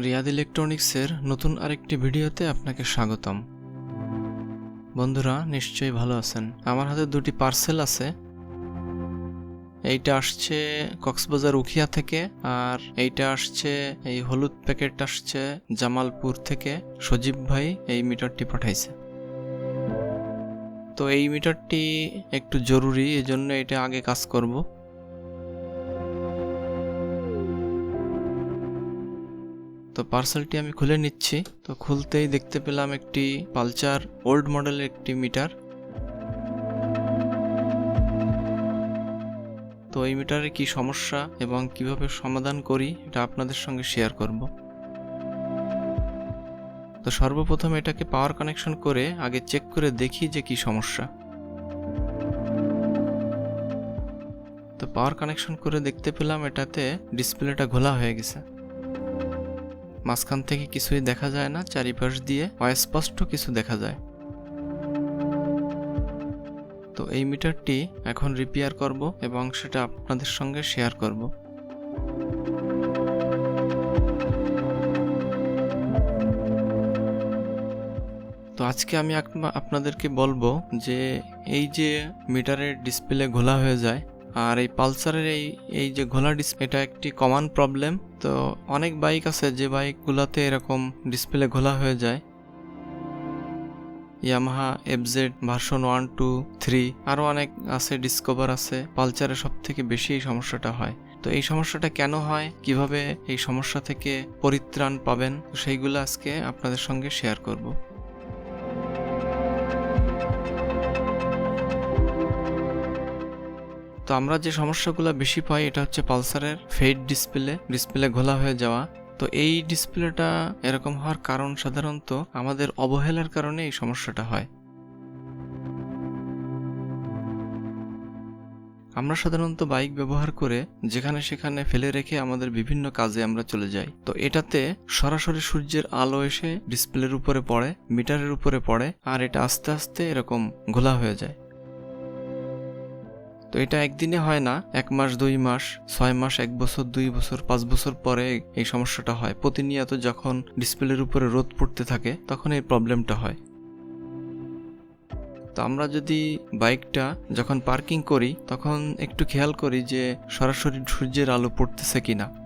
রিয়াদ ইলেকট্রনিক্সের নতুন আরেকটি ভিডিওতে আপনাকে স্বাগতম। বন্ধুরা, নিশ্চয়ই ভালো আছেন। আমার হাতে দুটি পার্সেল আছে। এইটা আসছে কক্সবাজার উখিয়া থেকে, আর এইটা আসছে এই হলুদ প্যাকেট আসছে জামালপুর থেকে। সজীব ভাই এই মিটারটি পাঠাইছে। তো এই মিটারটি একটু জরুরি, এজন্য এটা আগে কাজ করব। তো পার্সেলটি আমি খুলে নিচ্ছি। তো খুলতেই দেখতে পেলাম একটি পালচার ওল্ড মডেলের একটি মিটার। তো এই মিটারে কি সমস্যা এবং কীভাবে সমাধান করি, এটা আপনাদের সঙ্গে শেয়ার করব। তো সর্বপ্রথম এটাকে পাওয়ার কানেকশন করে আগে চেক করে দেখি যে কি সমস্যা। তো পাওয়ার কানেকশন করে দেখতে পেলাম এটাতে ডিসপ্লেটা ঘোলা হয়ে গেছে। মাঝখান থেকে কিছুই দেখা যায় না, চারিপাশ দিয়ে অস্পষ্ট কিছু দেখা যায়। তো এই মিটারটি এখন রিপেয়ার করব এবং সেটা আপনাদের সঙ্গে শেয়ার করব। তো আজকে আমি আপনাদেরকে বলব যে এই যে মিটারের ডিসপ্লে ঘোলা হয়ে যায় আর এই পালসারের এই এই যে ঘোলা ডিসপ্লে এটা একটি কমন প্রবলেম তো অনেক বাইক আছে যে বাইকগুলোতে এরকম ডিসপ্লে ঘোলা হয়ে যায়। Yamaha FZ version one two three আরও অনেক আছে ডিসকভার আছে। পালচারে সব থেকে বেশি এই সমস্যাটা হয়। তো এই সমস্যাটা কেন হয়? কীভাবে এই সমস্যা থেকে পরিত্রাণ পাবেন? সেইগুলো আজকে আপনাদের সঙ্গে শেয়ার করব। তো আমরা যে সমস্যাগুলো বেশি পাই, এটা হচ্ছে পালসারের ফেড ডিসপ্লে ডিসপ্লে ঘোলা হয়ে যাওয়া। তো এই ডিসপ্লেটা এরকম হওয়ার কারণ সাধারণত আমাদের অবহেলার কারণে এই সমস্যাটা হয়। আমরা সাধারণত বাইক ব্যবহার করে যেখানে সেখানে ফেলে রেখে আমাদের বিভিন্ন কাজে আমরা চলে যাই। তো এটাতে সরাসরি সূর্যের আলো এসে ডিসপ্লের উপরে পড়ে, মিটারের উপরে পড়ে, আর এটা আস্তে আস্তে এরকম ঘোলা হয়ে যায়। তো এটা একদিনে হয় না, এক মাস, দুই মাস, ছয় মাস, এক বছর, দুই বছর, পাঁচ বছর পরে এই সমস্যাটা হয়। প্রতিনিয়ত যখন ডিসপ্লের উপরে রোদ পড়তে থাকে, তখন এই প্রবলেমটা হয়। তো আমরা যদি বাইকটা যখন পার্কিং করি, তখন একটু খেয়াল করি যে সরাসরি সূর্যের আলো পড়তেছে কিনা।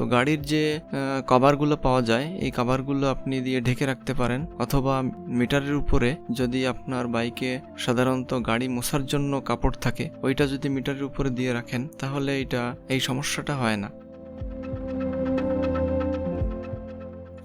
তো গাড়ির যে কভারগুলো পাওয়া যায়, এই কভারগুলো আপনি দিয়ে ঢেকে রাখতে পারেন। অথবা মিটারের উপরে যদি আপনার বাইকে সাধারণত গাড়ি মোছার জন্য কাপড় থাকে, ওইটা যদি মিটারের উপরে দিয়ে রাখেন, তাহলে এটা, এই সমস্যাটা হয় না।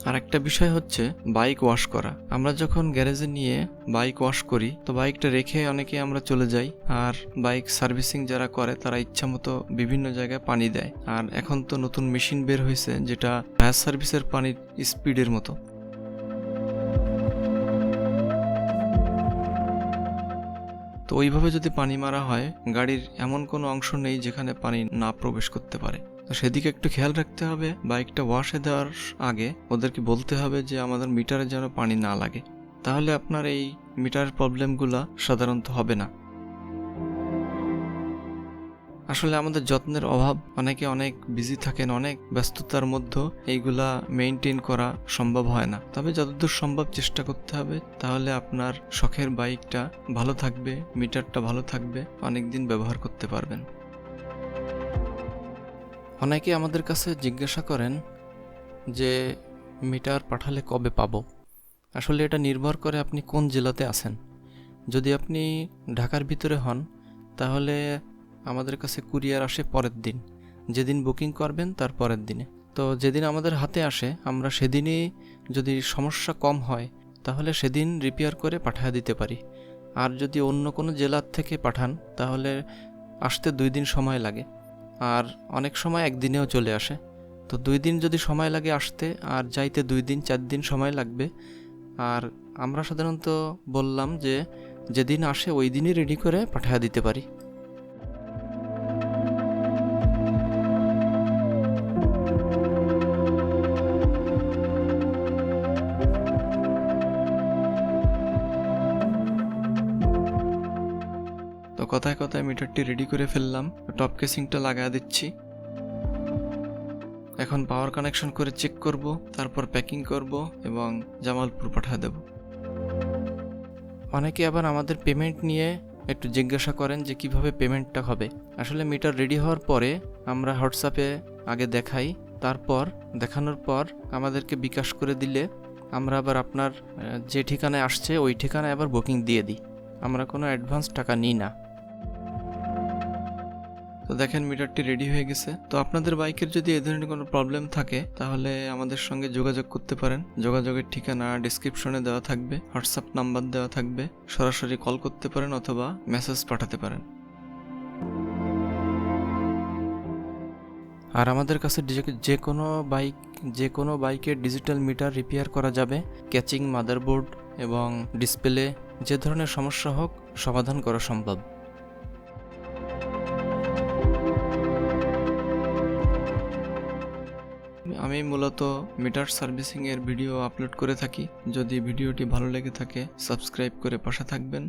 আর একটা বিষয় হচ্ছে বাইক ওয়াশ করা। আমরা যখন গ্যারেজে নিয়ে বাইক ওয়াশ করি, তো বাইকটা রেখে অনেকে আমরা চলে যাই, আর বাইক সার্ভিসিং যারা করে, তারা ইচ্ছা মতো বিভিন্ন জায়গায় পানি দেয়। আর এখন তো নতুন মেশিন বের হয়েছে, যেটা ফায়ার সার্ভিসের পানির স্পিডের মতো। তো ওইভাবে যদি পানি মারা হয়, গাড়ির এমন কোনো অংশ নেই যেখানে পানি না প্রবেশ করতে পারে। তো সেদিকে একটু খেয়াল রাখতে হবে বাইকটা ওয়াশে দেওয়ার আগে ওদেরকে বলতে হবে যে আমাদের মিটারে যেন পানি না লাগে। তাহলে আপনার এই মিটার প্রবলেমগুলো সাধারণত হবে না। আসলে আমাদের যত্নের অভাব, অনেকে অনেক বিজি থাকেন, অনেক ব্যস্ততার মধ্যে এইগুলা মেনটেন করা সম্ভব হয় না। তবে যতদূর সম্ভব চেষ্টা করতে হবে, তাহলে আপনার শখের বাইকটা ভালো থাকবে, মিটারটা ভালো থাকবে অনেক দিন ব্যবহার করতে পারবেন। অনেকে আমাদের কাছে জিজ্ঞাসা করেন যে, মিটার পাঠালে কবে পাব? আসলে এটা নির্ভর করে আপনি কোন জেলাতে আছেন। যদি আপনি ঢাকার ভিতরে হন, তাহলে আমাদের কাছে কুরিয়ার আসে পরের দিন। যেদিন বুকিং করবেন, তার পরের দিনে। তো যেদিন আমাদের হাতে আসে, আমরা সেদিনই যদি সমস্যা কম হয়, তাহলে সেদিন রিপেয়ার করে পাঠিয়ে দিতে পারি। আর যদি অন্য কোনো জেলার থেকে পাঠান, তাহলে আসতে দুই দিন সময় লাগে। আর অনেক সময় একদিনেও চলে আসে। তো দুই দিন যদি সময় লাগে আসতে, আর যাইতে দুই দিন, চার দিন সময় লাগবে। আর আমরা সাধারণত বললাম যে, যেদিন আসে ওই দিনই রেডি করে পাঠিয়ে দিতে পারি। কথায় কথায় মিটারটি রেডি করে ফেললাম। টপ কেসিংটা লাগা দিচ্ছি। এখন পাওয়ার কানেকশন করে চেক করব, তারপর প্যাকিং করব এবং জামালপুর পাঠিয়ে দেব। অনেকে আবার আমাদের পেমেন্ট নিয়ে একটু জিজ্ঞাসা করেন যে কীভাবে পেমেন্টটা হবে। আসলে মিটার রেডি হওয়ার পরে আমরা হোয়াটসঅ্যাপে আগে দেখাই, তারপর দেখানোর পর আমাদেরকে বিকাশ করে দিলে আমরা আবার আপনার যে ঠিকানায় আসছে ওই ঠিকানায় আবার বুকিং দিয়ে দিই। আমরা কোনো অ্যাডভান্স টাকা নিই না। তো দেখেন মিটারটি রেডি হয়ে গেছে। তো আপনাদের বাইকের যদি এ ধরনের কোনো প্রবলেম থাকে, তাহলে আমাদের সঙ্গে যোগাযোগ করতে পারেন। যোগাযোগের ঠিকানা ডিসক্রিপশনে দেওয়া থাকবে হোয়াটসঅ্যাপ নাম্বার দেওয়া থাকবে। সরাসরি কল করতে পারেন অথবা মেসেজ পাঠাতে পারেন। আর আমাদের কাছে যে- কোনো বাইক, যে কোনো বাইকের ডিজিটাল মিটার রিপেয়ার করা যাবে। ক্যাচিং মাদারবোর্ড এবং ডিসপ্লে যে ধরনের সমস্যা হোক, সমাধান করা সম্ভব। আমি মূলত মিটার সার্ভিসিং এর ভিডিও আপলোড করে থাকি। যদি ভিডিওটি ভালো লেগে থাকে, সাবস্ক্রাইব করে পাশে থাকবেন।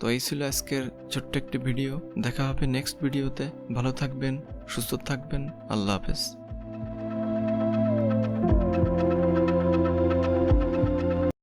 তো এই ছিল আজকের ছোট্ট একটি ভিডিও। দেখা হবে নেক্সট ভিডিওতে। ভালো থাকবেন, সুস্থ থাকবেন। আল্লাহ হাফেজ।